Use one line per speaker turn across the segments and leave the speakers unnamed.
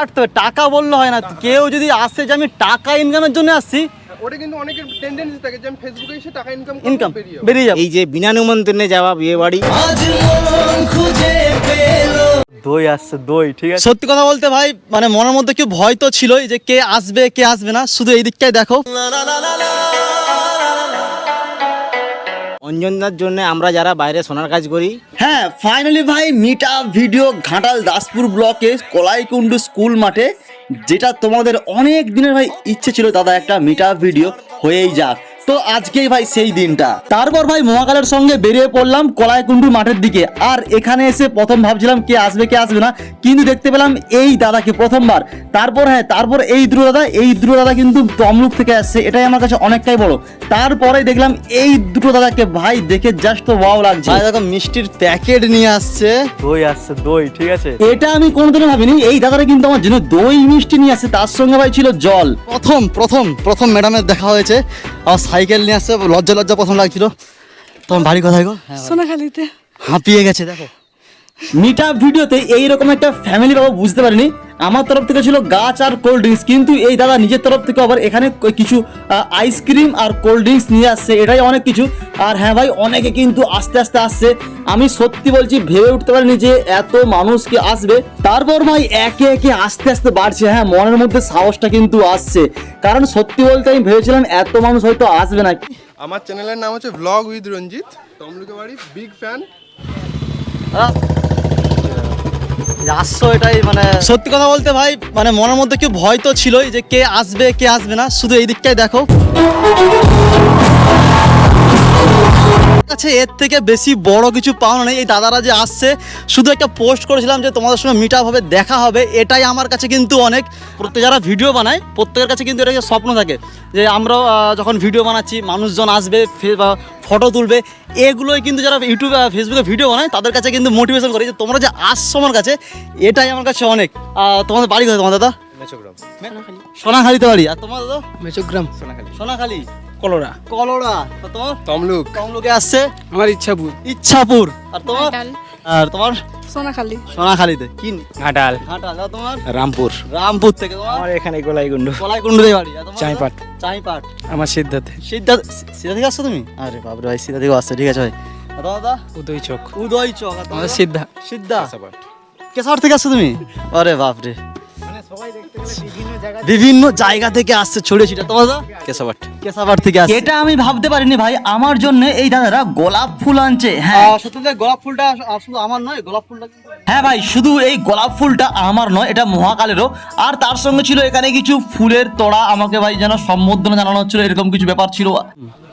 খাটতে হবে টাকা বললে হয় না। কেউ যদি আসে যে আমি টাকা ইনকামের জন্য আসছি
ওটা কিন্তু অনেকের টেন্ডেন্সি থাকে যে আমি ফেসবুকে এসে টাকা ইনকাম
ইনকাম
বেরিয়ে যাবে।
এই যে বিনা নিমন্ত্রণে যাওয়া বিয়ে বাড়ি।
দই আসছে দই ঠিক আছে? সত্যি কথা বলতে ভাই মানে মনের মধ্যে কি ভয় তো ছিলই যে কে আসবে কে আসবে না। শুধু এই দিকটাই দেখো।
অঞ্জনদার জন্য আমরা যারা বাইরে সোনার কাজ করি।
হ্যাঁ ফাইনালি ভাই meet up video Ghatal Daspur ব্লকে কলাইকুণ্ডু স্কুল মাঠে, যেটা তোমাদের অনেক দিনের ভাই ইচ্ছে ছিল, দাদা, একটা মিট আপ ভিডিও হয়েই যাক। তো আজকেই ভাই সেই দিনটা। তারপর ভাই মহাকালের সঙ্গে বেরিয়ে পড়লাম কলাইকুণ্ডু মাঠের দিকে। আর এখানে এসে প্রথম ভাবছিলাম কে আসবে কে আসবে না কিন্তু দেখতে পেলাম এই দাদাকে প্রথমবার। তারপর হ্যাঁ তারপর এই ধ্রুব দাদা এই ধ্রুব দাদা কিন্তু তমলুক থেকে আসছে এটাই আমার কাছে অনেকটাই বড়। তারপরে দেখলাম এই দুটো দাদাকে ভাই দেখে জাস্ট ওয়াও লাগছে।
ভাই দেখো মিষ্টির প্যাকেট নিয়ে আসছে। দই আসছে দই ঠিক আছে।
এটা আমি কোনোদিনও ভাবিনি এই দাদারা কিন্তু আমার জন্য দই মিষ্টি নিয়ে আসছে তার সঙ্গে ভাই ছিল জল।
প্রথম প্রথম প্রথম ম্যাডামের দেখা হয়েছে। আমার সাইকেল নিয়ে আসছে লজ্জা লজ্জা প্রথম লাগছিল। তোমার বাড়ি কোথায় গো।
সোনাখালিতে
হাঁপিয়ে গেছে দেখো।
মিট আপ ভিডিওতে এইরকম একটা ফ্যামিলি বাবা বুঝতে পারিনি। আমার তরফ থেকে ছিল গাছ আর কোল্ড ড্রিঙ্কস কিন্তু এই দাদা নিজের তরফ থেকে আবার এখানে কিছু আইসক্রিম আর কোল্ড ড্রিঙ্কস নিয়ে আসছে, এটাই অনেক কিছু। আর হ্যাঁ ভাই, অনেকে কিন্তু আস্তে আস্তে আসছে। আমি সত্যি বলছি, ভেবে উঠতে পারিনি যে এত মানুষ কি আসবে। তারপর ভাই, একে একে আস্তে আস্তে বাড়ছে। হ্যাঁ মনের মধ্যে সাহসটা কিন্তু আসছে। কারণ সত্যি বলতে আমি ভেবেছিলাম, এত মানুষ হয়তো আসবে না।
আমার চ্যানেলের নাম হচ্ছে ব্লগ উইথ রঞ্জিত তমলুকে বাড়ি? বিগ ফ্যান
আসছো এটাই মানে সত্যি কথা বলতে ভাই মানে মনের মধ্যে কি ভয় তো ছিলই যে কে আসবে কে আসবে না। শুধু এই দিকটাই দেখো। কাছে এর থেকে বেশি বড় কিছু পাওনা নেই। এই দাদারা যে আসছে শুধু একটা পোস্ট করেছিলাম যে তোমাদের সঙ্গে মিট হবে দেখা হবে এটাই আমার কাছে কিন্তু অনেক। প্রত্যেক যারা ভিডিও বানায় প্রত্যেকের কাছে কিন্তু এটা স্বপ্ন থাকে যে আমরাও আহ, যখন ভিডিও বানাচ্ছি মানুষজন আসবে ফটো তুলবে এগুলোই কিন্তু যারা ইউটিউবে ফেসবুকে ভিডিও বানায় তাদের কাছে কিন্তু মোটিভেশন করে যে তোমরা যে আসছো আমার কাছে এটাই আমার কাছে অনেক। তোমাদের বাড়ি কোথায় তোমার দাদা? সোনাখালিতে বাড়ি আর তোমার দাদা?
মেচগ্রাম।
সোনাখালি।
কলোরা।
কলোরা। আর তোমার?
তমলুক।
তমলুকে আসছে?
আমার ইচ্ছাপুর।
ইচ্ছাপুর। আর তোমার? আর তোমার?
সোনাখালী।
সোনাখালীতে। কি?
ঘাটাল।
ঘাটাল। তোমার?
রামপুর।
রামপুর থেকে তোমার?
আমার এখানে গোলাইগুন্ডু।
কলাইকুণ্ডুতে বাড়ি আর তোমার?
চাঁইপাট।
চাইপাট।
আমার সিদ্ধার্থে।
সিদ্ধার্থ সিধা থেকে আসছো তুমি? আরে বাবরে ভাই সিধা থেকে আসছে। ঠিক আছে ভাই। দাদা?
উদয় চক।
উদয় চক। আর তোমার
আমার সিদ্ধা।
সিদ্ধা। কেশর থেকে আসছো তুমি? আরে বাপরে। বিভিন্ন জায়গা থেকে আসছে ছড়িয়ে ছিটা। তোমার
কেশবাট।
কেশাবাট থেকে আসছে।
এটা আমি ভাবতে পারিনি ভাই আমার জন্য এই দাদারা গোলাপ ফুল আনছে হ্যাঁ।
সত্যি গোলাপ ফুলটা শুধু আমার নয় গোলাপ ফুলটা
হ্যাঁ ভাই শুধু এই গোলাপ ফুলটা আমার নয় এটা মহাকালেরও। আর তার সঙ্গে ছিল এখানে কিছু ফুলের তোড়া আমাকে ভাই যেন সম্বোধনা জানানো হচ্ছিল এরকম কিছু ব্যাপার ছিল।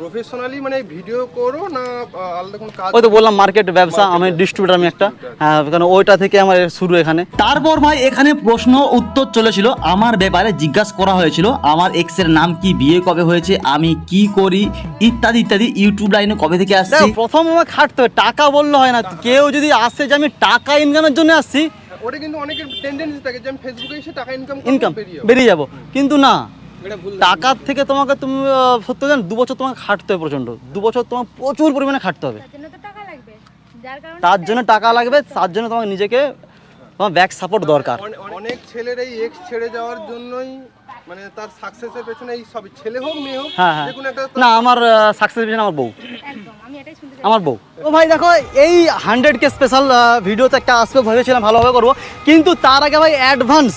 প্রফেশনালি মানে ভিডিও করো না আলাদা কোনো কাজ
ওই তো বললাম মার্কেট ব্যবসা আমি ডিস্ট্রিবিউটার আমি একটা। হ্যাঁ কারণ ওইটা থেকে আমার শুরু এখানে।
তারপর ভাই এখানে প্রশ্ন উত্তর চলেছিল। আমার ব্যাপারে জিজ্ঞাসা করা হয়েছিল আমার এক্সের নাম কি বিয়ে কবে হয়েছে আমি কি করি ইত্যাদি ইত্যাদি। ইউটিউব লাইনে কবে থেকে আসছি?
প্রথম আমার খাটতে হবে টাকা বললে হয় না। কেউ যদি আসে যে আমি টাকা ইনকামের জন্য আসছি
ওটা কিন্তু অনেকের টেন্ডেন্সি থাকে যে আমি ফেসবুকে এসে টাকা ইনকাম
ইনকাম
বেরিয়ে যাব।
কিন্তু না টাকার থেকে তোমাকে তুমি সত্যি জান দু বছর তোমাকে খাটতে হবে প্রচণ্ড দু বছর তোমার প্রচুর পরিমাণে খাটতে হবে।
তার জন্য টাকা লাগবে।
তার জন্য টাকা লাগবে তার জন্য তোমাকে নিজেকে তোমার ব্যাক সাপোর্ট দরকার।
অনেক ছেলের এই এক্স ছেড়ে যাওয়ার জন্যই মানে তার সাকসেসের পেছনে এই সবই ছেলে হোক মেয়ে হোক
হ্যাঁ হ্যাঁ। না আমার সাকসেস পেছনে আমার বউ।
একদম আমি এটাই শুনতে চাই
আমার বউ। তো ভাই দেখো এই হান্ড্রেড কে স্পেশাল ভিডিওতে একটা আসবে ভেবেছিলাম ভালোভাবে করব কিন্তু তার আগে ভাই অ্যাডভান্স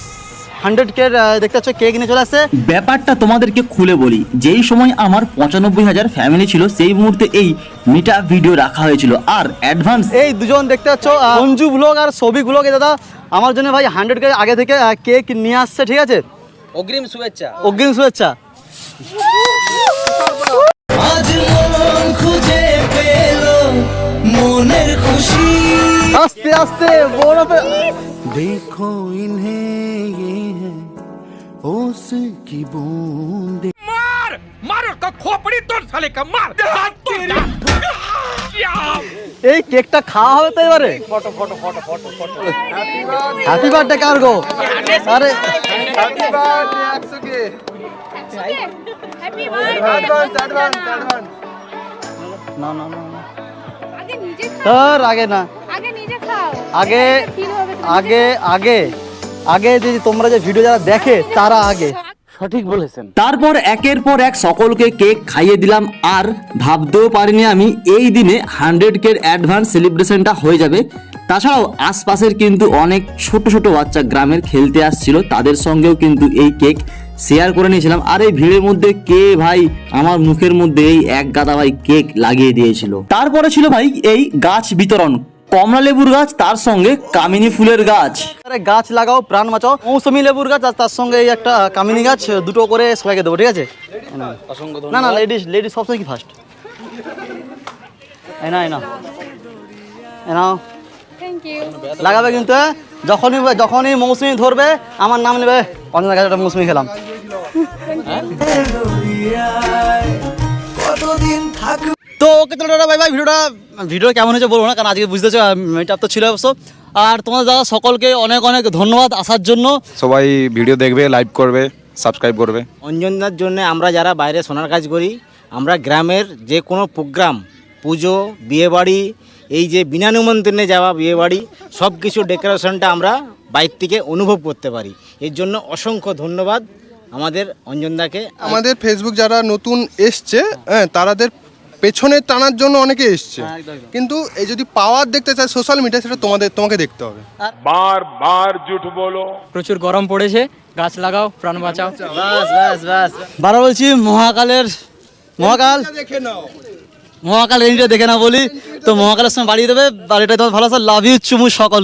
হান্ড্রেড কে দেখতে পাচ্ছ কেক নিয়ে চলে আসছে।
ব্যাপারটা তোমাদেরকে খুলে বলি যেই সময় আমার পঁচানব্বই হাজার ফ্যামিলি ছিল সেই মুহূর্তে এই মিটা ভিডিও রাখা হয়েছিল। আর অ্যাডভান্স
এই দুজন দেখতে পাচ্ছ সঞ্জু ব্লগ আর সবি ব্লগ। দাদা আমার জন্য ভাই হান্ড্রেড কে আগে থেকে কেক নিয়ে আসছে ঠিক আছে?
অগ্রিম শুভেচ্ছা।
অগ্রিম শুভেচ্ছা। আস্তে আস্তে বড় পে-
देखो ओस की बूंद
এই কেকটা খাওয়া হবে তো এবারে হ্যাপি বার্থডে কার গো আরে
হ্যাপি বার্থডে একশো কে
হ্যাপি
অ্যাডভান্স অ্যাডভান্স অ্যাডভান্স
না না না না
আগে নিজে খাও
তোর আগে না
আগে নিজে খাও
আগে
ফিল হবে তো নিজে
আগে আগে আগে যে তোমরা যে ভিডিও যারা দেখে তারা আগে
তারপর একের পর এক সকলকে কেক খাইয়ে দিলাম, আর ভাবতেও পারিনি আমি এই দিনে হান্ড্রেড কের অ্যাডভান্স সেলিব্রেশনটা হয়ে যাবে। তাছাড়াও আশপাশের কিন্তু অনেক ছোট ছোট বাচ্চা গ্রামের খেলতে আসছিল, তাদের সঙ্গেও কিন্তু এই কেক শেয়ার করে নিয়েছিলাম। আর এই ভিড়ের মধ্যে কে ভাই আমার মুখের মধ্যে এই এক গাদা ভাই কেক লাগিয়ে দিয়েছিল? তারপরে ছিল ভাই এই গাছ বিতরণ কমলা লেবুর গাছ, তার সঙ্গে কামিনী ফুলের গাছ।
গাছ লাগাও প্রাণ বাঁচাও। মৌসুমি লেবুর গাছ আর তার সঙ্গে এই একটা কামিনী গাছ দুটো করে সবাইকে দেবো ঠিক আছে? না না লেডিস লেডিস সবসময় কি ফার্স্ট এই না এই না এই নাও।
থ্যাংক ইউ
লাগাবে কিন্তু হ্যাঁ? যখনই যখনই মৌসুমি ধরবে আমার নাম নেবে অঞ্জনা গাছ একটা মৌসুমি খেলাম। তো ওকে তো দাদা ভাই ভাই ভিডিওটা ভিডিও কেমন হয়েছে বলব না কারণ আজকে বুঝতেছো মেকআপ তো ছিল অবশ্য। আর তোমাদের দাদা সকলকে অনেক অনেক ধন্যবাদ আসার জন্য।
সবাই ভিডিও দেখবে লাইক করবে সাবস্ক্রাইব করবে।
অঞ্জনদার জন্য আমরা যারা বাইরে সোনার কাজ করি আমরা গ্রামের যে কোনো প্রোগ্রাম পুজো বিয়েবাড়ি এই যে বিনা নিমন্ত্রণে যাওয়া বিয়েবাড়ি সব কিছু ডেকোরেশনটা আমরা বাইর থেকে অনুভব করতে পারি। এর জন্য অসংখ্য ধন্যবাদ আমাদের অঞ্জনদাকে।
আমাদের ফেসবুক যারা নতুন এসছে হ্যাঁ তারাদের পেছনে টানার জন্য অনেকে এসছে। কিন্তু এই যদি পাওয়ার দেখতে চায় সোশ্যাল মিডিয়া সেটা তোমাদের তোমাকে দেখতে হবে। বার বার জুট বলো।
প্রচুর গরম পড়েছে গাছ লাগাও প্রাণ বাঁচাও।
বাস বাস বাস। বারো বলছি মহাকালের মহাকাল।
দেখে নাও।
মহাকাল রেঞ্জটা দেখে না বলি। তো মহাকালের সময় বাড়িয়ে দেবে এটা তোমার ভালো লাভ ইউ চুমু সকল